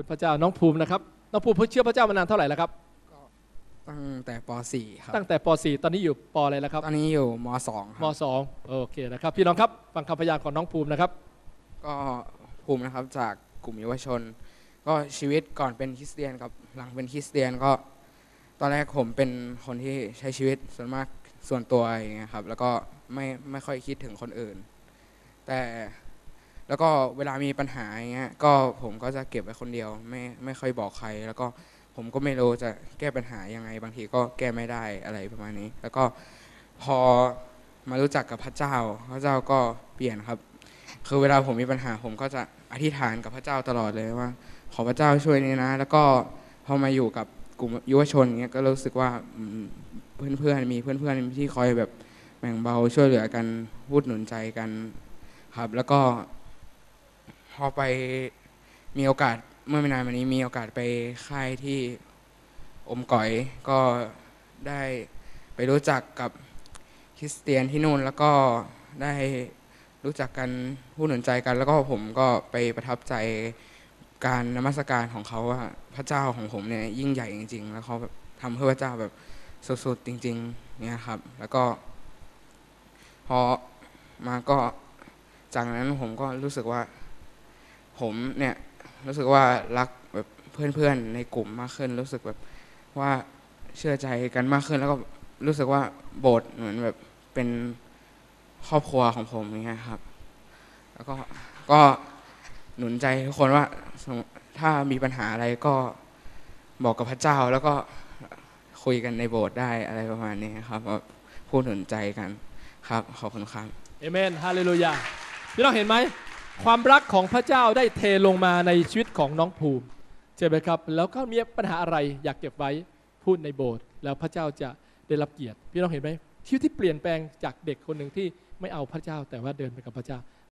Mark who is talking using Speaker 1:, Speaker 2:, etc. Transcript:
Speaker 1: คุณพระเจ้าน้องภูมินะครับน้องภูมิเพิ่งเชื่อพระเจ้ามานานเท่าไหร่แล้วครับ
Speaker 2: ตั้งแต่ป .4 ครับ
Speaker 1: ตั้งแต่ป .4 ตอนนี้อยู่ปอะไรแล้วครับ
Speaker 2: ตอนนี้อยู่ม .2 ค
Speaker 1: ม
Speaker 2: รับ
Speaker 1: 2 โอเคนะครับ พี่น้องครับฟังคำพยานของน้องภูมินะครับ
Speaker 2: ก็ภูมินะครับจากกลุ่มเยาวชน ก็ชีวิตก่อนเป็นคริสเตียนกับหลังเป็นคริสเตียนก็ ตอนแรกผมเป็นคนที่ใช้ชีวิตส่วนมากส่วนตัวอย่างเงี้ยครับแล้วก็ไม่ไม่ค่อยคิดถึงคนอื่น แต่ แล้วก็เวลามีปัญหาอย่างเงี้ยก็ผมก็จะเก็บไว้คนเดียว ไม่ไม่ค่อยบอกใคร แล้วก็ผมก็ไม่รู้จะแก้ปัญหายังไง บางทีก็แก้ไม่ได้อะไรประมาณนี้ แล้วก็พอมารู้จักกับพระเจ้า พระเจ้าก็เปลี่ยนครับ คือเวลาผมมีปัญหา ผมก็จะอธิษฐานกับพระเจ้าตลอดเลยว่า ขอพระเจ้าช่วยนี่นะ แล้วก็พอมาอยู่กับกลุ่มยุวชนเงี้ยก็รู้สึกว่าอืมเพื่อนๆมีเพื่อนๆที่คอยแบบแบ่งเบาช่วยเหลือกันพูดหนุนใจกันครับ แล้วก็ อไปมีโอกาสเมื่อไม่นานมานี้มีโอกาสไปค่ายที่อมก๋อยก็ได้ไปรู้จักกับคริสเตียนที่นู่นแล้วก็ได้รู้จักกันพูดหนุนใจกัน แล้วก็ผมก็ไปประทับใจการนมัสการของเขาว่าพระเจ้าของผมเนี่ยยิ่งใหญ่จริง ๆ แล้วเขาแบบทำเพื่อพระเจ้าแบบสุดๆจริง ๆ เนี่ยครับ แล้วก็พอมาก็จากนั้นผมก็รู้สึกว่า ผมเนี่ยรู้สึกว่ารักแบบเพื่อนๆในกลุ่มมากขึ้น รู้สึกแบบว่าเชื่อใจกันมากขึ้น แล้วก็รู้สึกว่าโบสถ์เหมือนแบบเป็นครอบครัวของผมอย่างเงี้ยครับ แล้วก็ก็หนุนใจทุกคนว่าถ้ามีปัญหาอะไรก็บอกกับพระเจ้าแล้วก็คุยกันในโบสถ์ได้อะไรประมาณนี้ครับพูดหนุนใจกันครับขอบคุณครับ
Speaker 1: เอเมนฮาเลลูยาพี่น้องเห็นไหม ความรักของพระเจ้าได้เทลงมาในชีวิตของน้องภูมิใช่ไหมครับ แล้วก็มีปัญหาอะไรอยากเก็บไว้พูดในโบสถ์แล้วพระเจ้าจะได้รับเกียรติ พี่น้องเห็นไหมชีวิตที่เปลี่ยนแปลงจากเด็กคนหนึ่งที่ไม่เอาพระเจ้า แต่ว่าเดินไปกับพระเจ้า